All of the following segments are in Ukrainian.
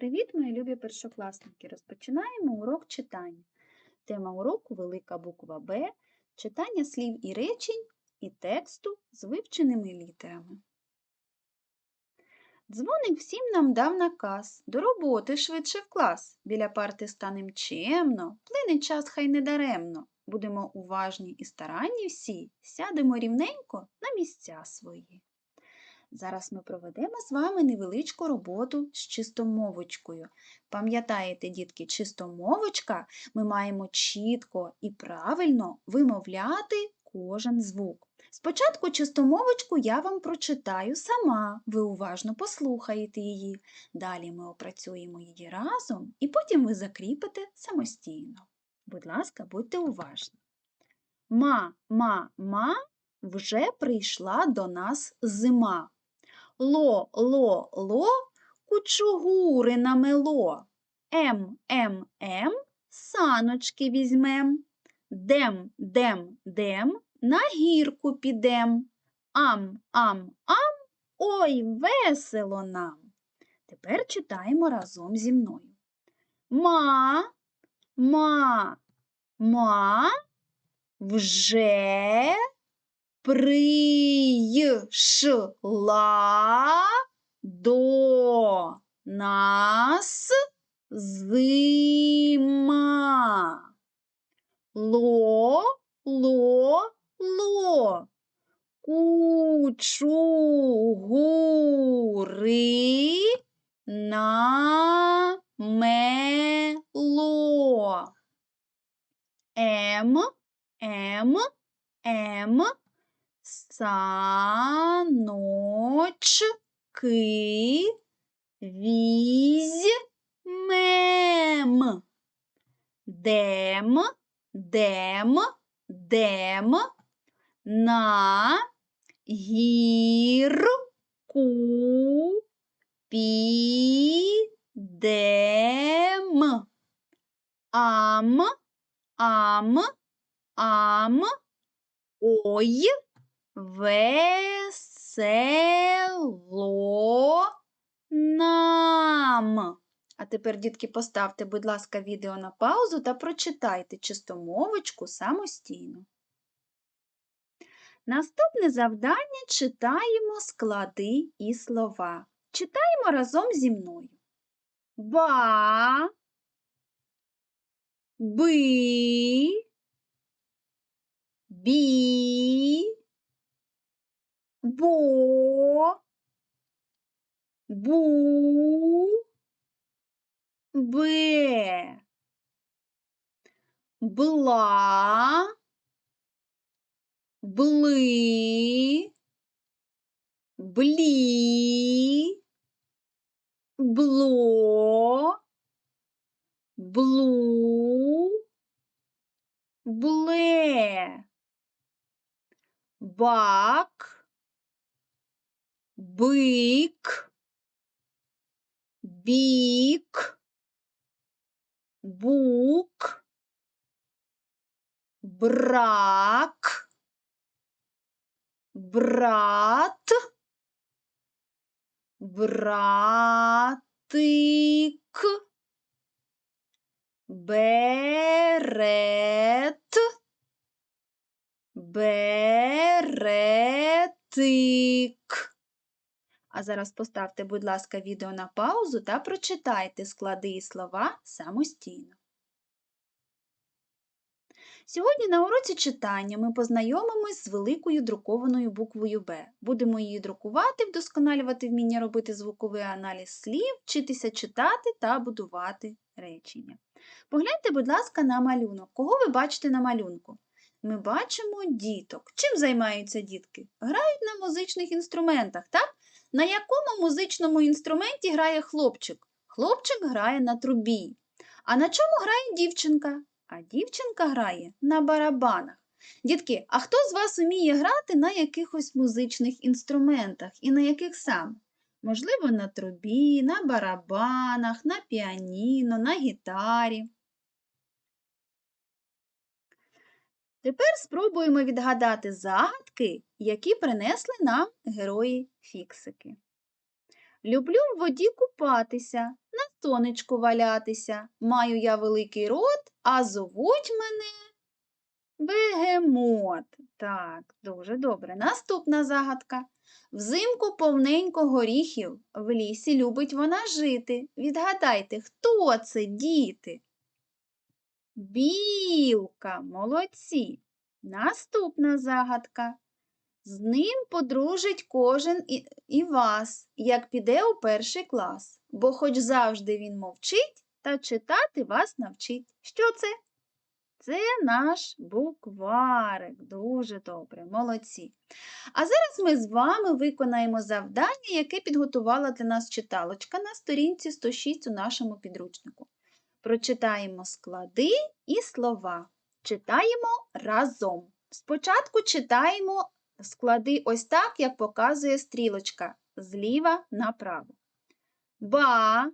Привіт, мої любі першокласники! Розпочинаємо урок читання. Тема уроку велика буква Б, читання слів і речень і тексту з вивченими літерами. Дзвоник всім нам дав наказ до роботи швидше в клас. Біля парти станем чемно, плине час хай не даремно. Будемо уважні і старанні всі, сядемо рівненько на місця свої. Зараз ми проведемо з вами невеличку роботу з чистомовочкою. Пам'ятаєте, дітки, чистомовочка ми маємо чітко і правильно вимовляти кожен звук. Спочатку чистомовочку я вам прочитаю сама, ви уважно послухаєте її. Далі ми опрацюємо її разом і потім ви закріпите самостійно. Будь ласка, будьте уважні. Ма, ма, ма, вже прийшла до нас зима. Ло, ло, ло, кучугури намело. Ем, ем, ем, саночки візьмем. Дем, дем, дем, на гірку підем. Ам, ам, ам, ой, весело нам. Тепер читаємо разом зі мною. Ма, ма, ма, вже прийшла до нас зима. Ло, ло, ло, кучугури намело. М, М, М, саночки візьмем. Дем, дем, дем на гірку підем. Ам, ам, ам, ой, весело нам. А тепер, дітки, поставте, будь ласка, відео на паузу та прочитайте чистомовочку самостійно. Наступне завдання читаємо склади і слова. Читаємо разом зі мною. Ба, би, бі, бо, бу, бе, бла, бли, блі, бло, блу, бле, бак, бык, бик, бук, брак, брат, братык, берет, беретык. А зараз поставте, будь ласка, відео на паузу та прочитайте склади і слова самостійно. Сьогодні на уроці читання ми познайомимось з великою друкованою буквою Б. Будемо її друкувати, вдосконалювати вміння робити звуковий аналіз слів, вчитися читати та будувати речення. Погляньте, будь ласка, на малюнок. Кого ви бачите на малюнку? Ми бачимо діток. Чим займаються дітки? Грають на музичних інструментах, так? На якому музичному інструменті грає хлопчик? Хлопчик грає на трубі. А на чому грає дівчинка? А дівчинка грає на барабанах. Дітки, а хто з вас вміє грати на якихось музичних інструментах і на яких саме? Можливо, на трубі, на барабанах, на піаніно, на гітарі. Тепер спробуємо відгадати загадки, які принесли нам герої фіксики. Люблю в воді купатися, на сонечку валятися. Маю я великий рот, а зовуть мене бегемот. Так, дуже добре. Наступна загадка. Взимку повненько горіхів, в лісі любить вона жити. Відгадайте, хто це, діти? Білка, молодці. Наступна загадка. З ним подружить кожен і, і вас, як піде у перший клас, бо хоч завжди він мовчить, та читати вас навчить. Що це? Це наш букварик. Дуже добре, молодці. А зараз ми з вами виконаємо завдання, яке підготувала для нас читалочка на сторінці 106 у нашому підручнику. Прочитаємо склади і слова. Читаємо разом. Спочатку читаємо склади ось так, як показує стрілочка зліва направо. Ба,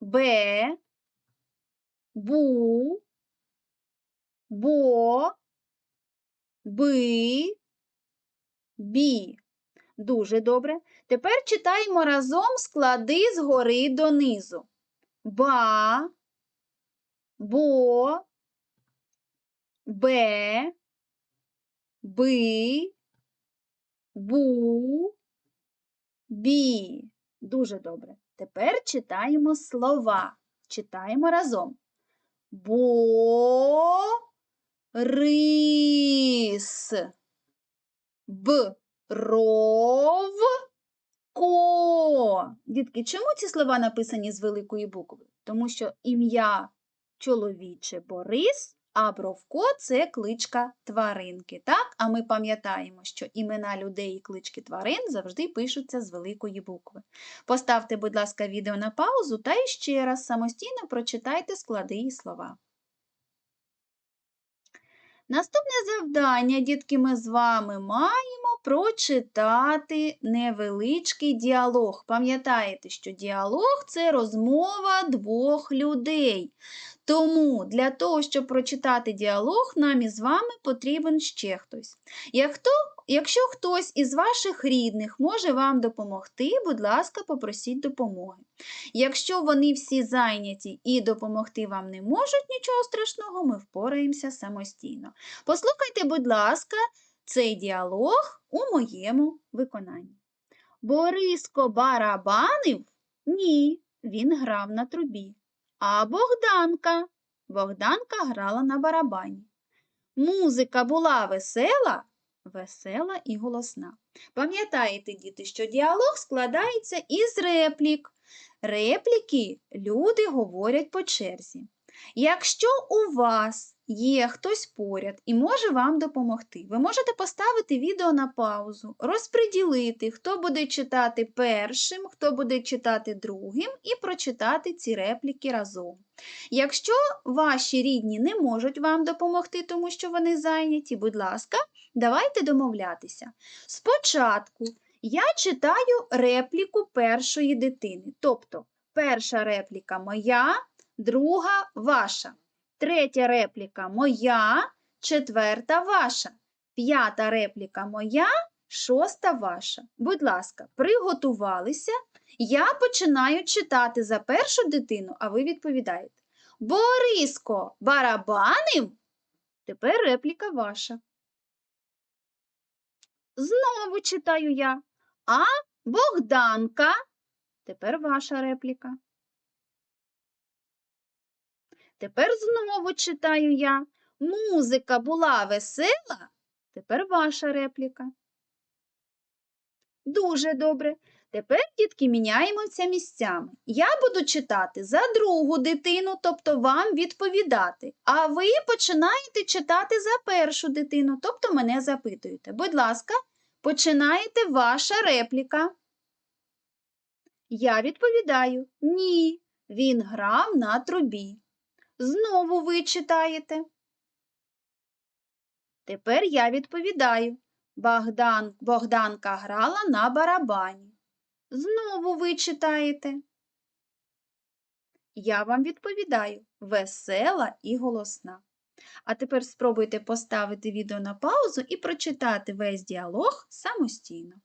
бе, бу, бо, би, бі. Дуже добре. Тепер читаємо разом склади згори донизу. Ба, бо, бе, би, бу, бі. Дуже добре. Тепер читаємо слова. Читаємо разом. Бо, рис, б, ров, ко. Дітки, чому ці слова написані з великої букви? Тому що ім'я чоловіче Борис, а Бровко це кличка тваринки. Так? А ми пам'ятаємо, що імена людей і клички тварин завжди пишуться з великої букви. Поставте, будь ласка, відео на паузу та іще раз самостійно прочитайте склади і слова. Наступне завдання, дітки, ми з вами маємо прочитати невеличкий діалог. Пам'ятаєте, що діалог це розмова двох людей. Тому для того, щоб прочитати діалог, нам із вами потрібен ще хтось. Як хто, якщо хтось із ваших рідних може вам допомогти, будь ласка, попросіть допомоги. Якщо вони всі зайняті і допомогти вам не можуть, нічого страшного, ми впораємося самостійно. Послухайте, будь ласка, цей діалог у моєму виконанні. Бориско барабанив? Ні, він грав на трубі. А Богданка? Богданка грала на барабані. Музика була весела, весела і голосна. Пам'ятаєте, діти, що діалог складається із реплік. Репліки люди говорять по черзі. Якщо у вас є хтось поряд і може вам допомогти, ви можете поставити відео на паузу, розподілити, хто буде читати першим, хто буде читати другим, і прочитати ці репліки разом. Якщо ваші рідні не можуть вам допомогти, тому що вони зайняті, будь ласка, давайте домовлятися. Спочатку я читаю репліку першої дитини. Тобто, перша репліка моя, друга ваша. Третя репліка моя, четверта ваша. П'ята репліка моя, шоста ваша. Будь ласка, приготувалися. Я починаю читати за першу дитину, а ви відповідаєте. Бориско барабанив? Тепер репліка ваша. Знову читаю я. А Богданка. Тепер ваша репліка. Тепер знову читаю я. Музика була весела. Тепер ваша репліка. Дуже добре. Тепер, дітки, міняємося місцями. Я буду читати за другу дитину, тобто вам відповідати. А ви починаєте читати за першу дитину, тобто мене запитуєте. Будь ласка, починаєте ваша репліка. Я відповідаю ні. Він грав на трубі. Знову ви читаєте. Тепер я відповідаю. Богдан, Богданка грала на барабані. Знову ви читаєте. Я вам відповідаю весела і голосна. А тепер спробуйте поставити відео на паузу і прочитати весь діалог самостійно.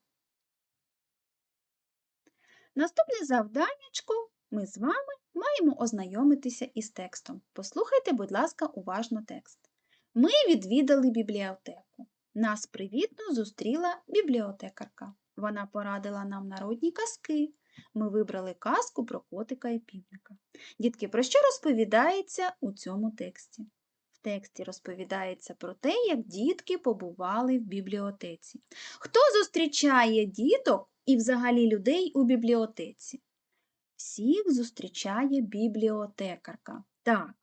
Наступне завданнячко ми з вами маємо ознайомитися із текстом. Послухайте, будь ласка, уважно текст. Ми відвідали бібліотеку. Нас привітно зустріла бібліотекарка. Вона порадила нам народні казки. Ми вибрали казку про котика і півника. Дітки, про що розповідається у цьому тексті? В тексті розповідається про те, як дітки побували в бібліотеці. Хто зустрічає діток і взагалі людей у бібліотеці? Всіх зустрічає бібліотекарка. Так,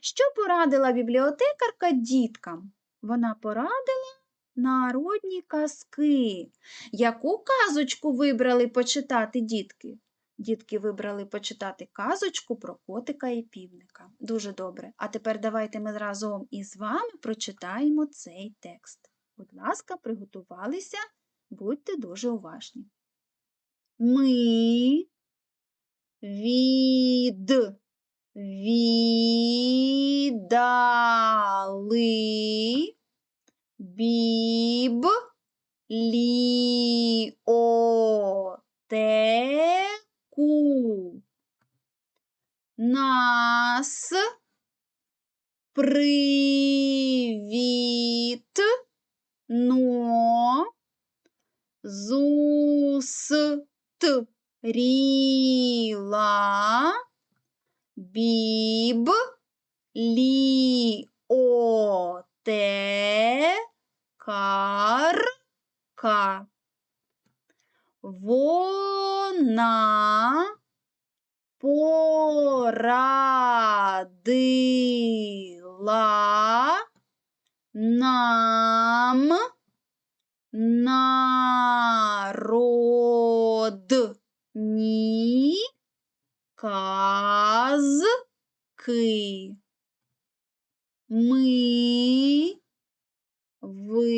що порадила бібліотекарка діткам? Вона порадила народні казки. Яку казочку вибрали почитати дітки? Дітки вибрали почитати казочку про котика і півника. Дуже добре. А тепер давайте ми разом із вами прочитаємо цей текст. Будь ласка, приготувалися, будьте дуже уважні. Ми від. Віддали. Бібліотеку. Нас привітно зустріла бібліотекарка. Вона порадила нам народні казки. Ми вибрали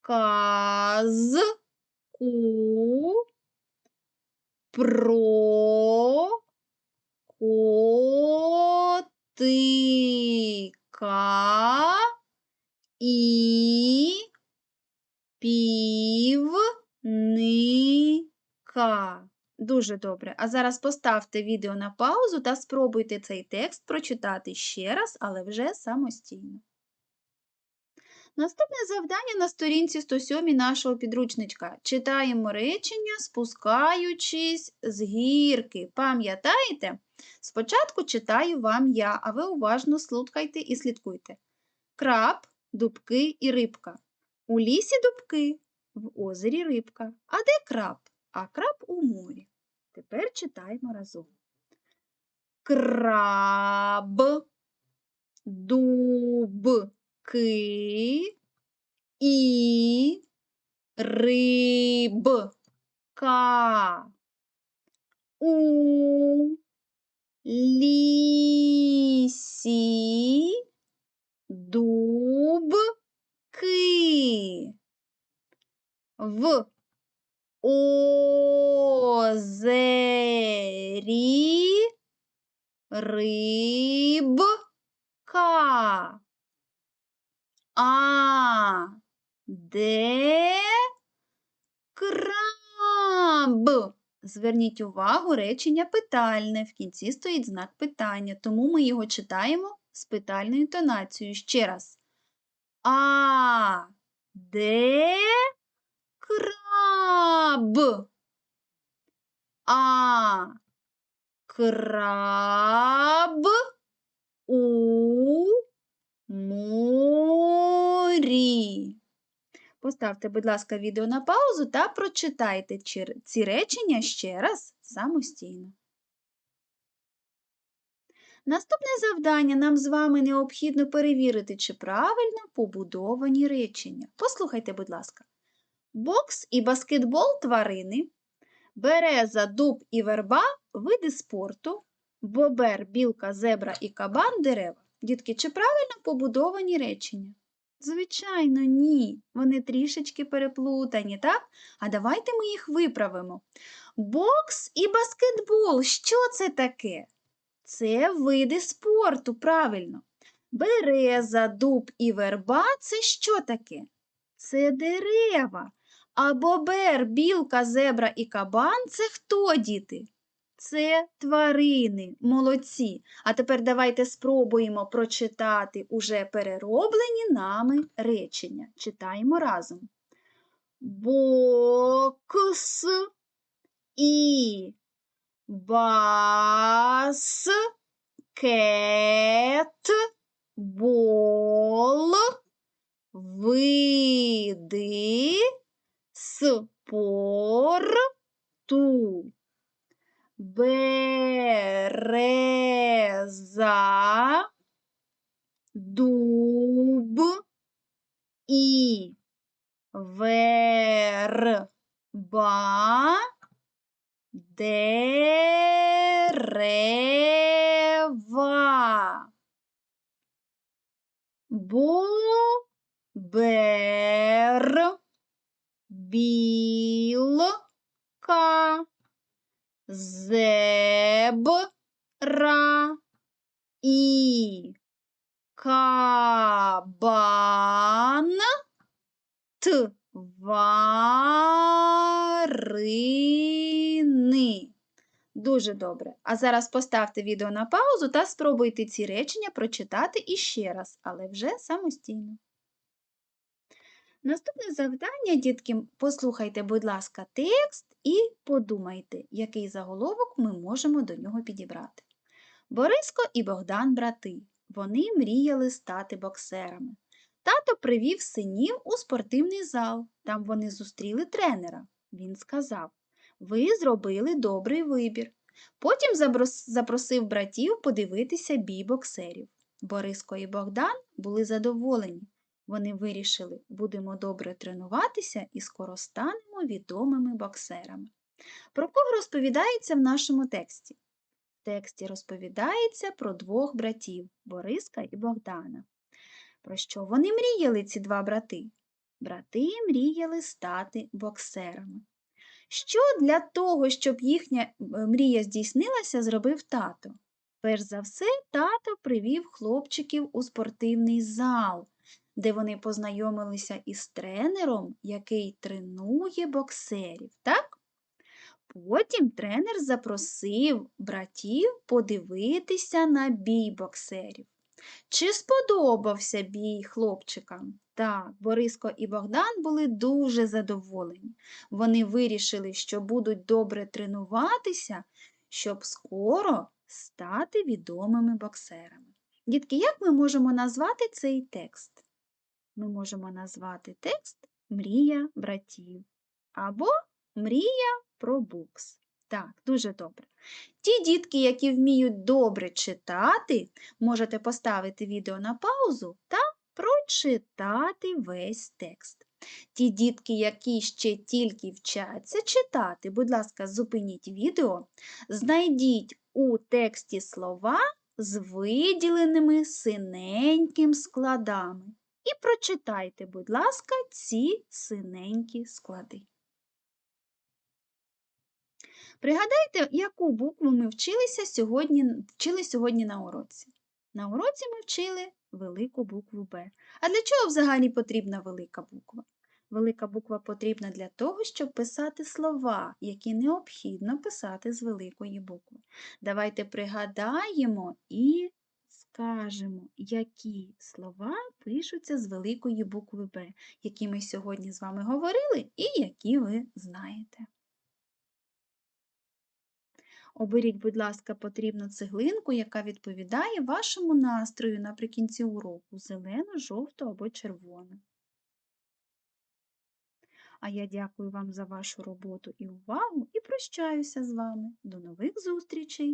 казку про котика і півника. Дуже добре. А зараз поставте відео на паузу та спробуйте цей текст прочитати ще раз, але вже самостійно. Наступне завдання на сторінці 107 нашого підручничка. Читаємо речення, спускаючись з гірки. Пам'ятаєте? Спочатку читаю вам я, а ви уважно слухайте і слідкуйте. Краб, дубки і рибка. У лісі дубки, в озері рибка. А де краб? А краб у морі. Тепер читаємо разом. Краб, дубки і рибка. У лісі В озері рибка. А де краб? Зверніть увагу, речення питальне. В кінці стоїть знак питання, тому ми його читаємо з питальною інтонацією. Ще раз. А де краб? А краб у морі. Поставте, будь ласка, відео на паузу та прочитайте ці речення ще раз самостійно. Наступне завдання нам з вами необхідно перевірити, чи правильно побудовані речення. Послухайте, будь ласка. Бокс і баскетбол тварини, береза, дуб і верба види спорту, бобер, білка, зебра і кабан дерева. Дітки, чи правильно побудовані речення? Звичайно, ні. Вони трішечки переплутані, так? А давайте ми їх виправимо. Бокс і баскетбол. Що це таке? Це види спорту, правильно. Береза, дуб і верба це що таке? Це дерева. А бобер, білка, зебра і кабан це хто, діти? Це тварини, молодці. А тепер давайте спробуємо прочитати уже перероблені нами речення. Читаємо разом. Бокс і баскетбол види спорту. Береза, дуб і верба, дерева. Бобер, білка, зебра і кабан тварини. Дуже добре. А зараз поставте відео на паузу та спробуйте ці речення прочитати іще раз, але вже самостійно. Наступне завдання, дітки, послухайте, будь ласка, текст і подумайте, який заголовок ми можемо до нього підібрати. Бориско і Богдан брати. Вони мріяли стати боксерами. Тато привів синів у спортивний зал. Там вони зустріли тренера. Він сказав: Ви зробили добрий вибір. Потім запросив братів подивитися бій боксерів. Бориско і Богдан були задоволені. Вони вирішили, будемо добре тренуватися і скоро станемо відомими боксерами. Про кого розповідається в нашому тексті? В тексті розповідається про двох братів Бориска і Богдана. Про що вони мріяли, ці два брати? Брати мріяли стати боксерами. Що для того, щоб їхня е, мрія здійснилася, зробив тато? Перш за все, тато привів хлопчиків у спортивний зал, де вони познайомилися із тренером, який тренує боксерів. Так? Потім тренер запросив братів подивитися на бій боксерів. Чи сподобався бій хлопчикам? Так, Бориско і Богдан були дуже задоволені. Вони вирішили, що будуть добре тренуватися, щоб скоро стати відомими боксерами. Дітки, як ми можемо назвати цей текст? Ми можемо назвати текст Мрія братів або Мрія про бокс. Так, дуже добре. Ті дітки, які вміють добре читати, можете поставити відео на паузу та прочитати весь текст. Ті дітки, які ще тільки вчаться читати, будь ласка, зупиніть відео, знайдіть у тексті слова з виділеними синеньким складами. І прочитайте, будь ласка, ці синенькі склади. Пригадайте, яку букву ми вчилися сьогодні, вчили сьогодні на уроці. На уроці ми вчили велику букву Б. А для чого взагалі потрібна велика буква? Велика буква потрібна для того, щоб писати слова, які необхідно писати з великої букви. Давайте пригадаємо і скажемо, які слова пишуться з великої букви Б, які ми сьогодні з вами говорили і які ви знаєте. Оберіть, будь ласка, потрібну цеглинку, яка відповідає вашому настрою наприкінці уроку зелену, жовту або червону. А я дякую вам за вашу роботу і увагу і прощаюся з вами. До нових зустрічей!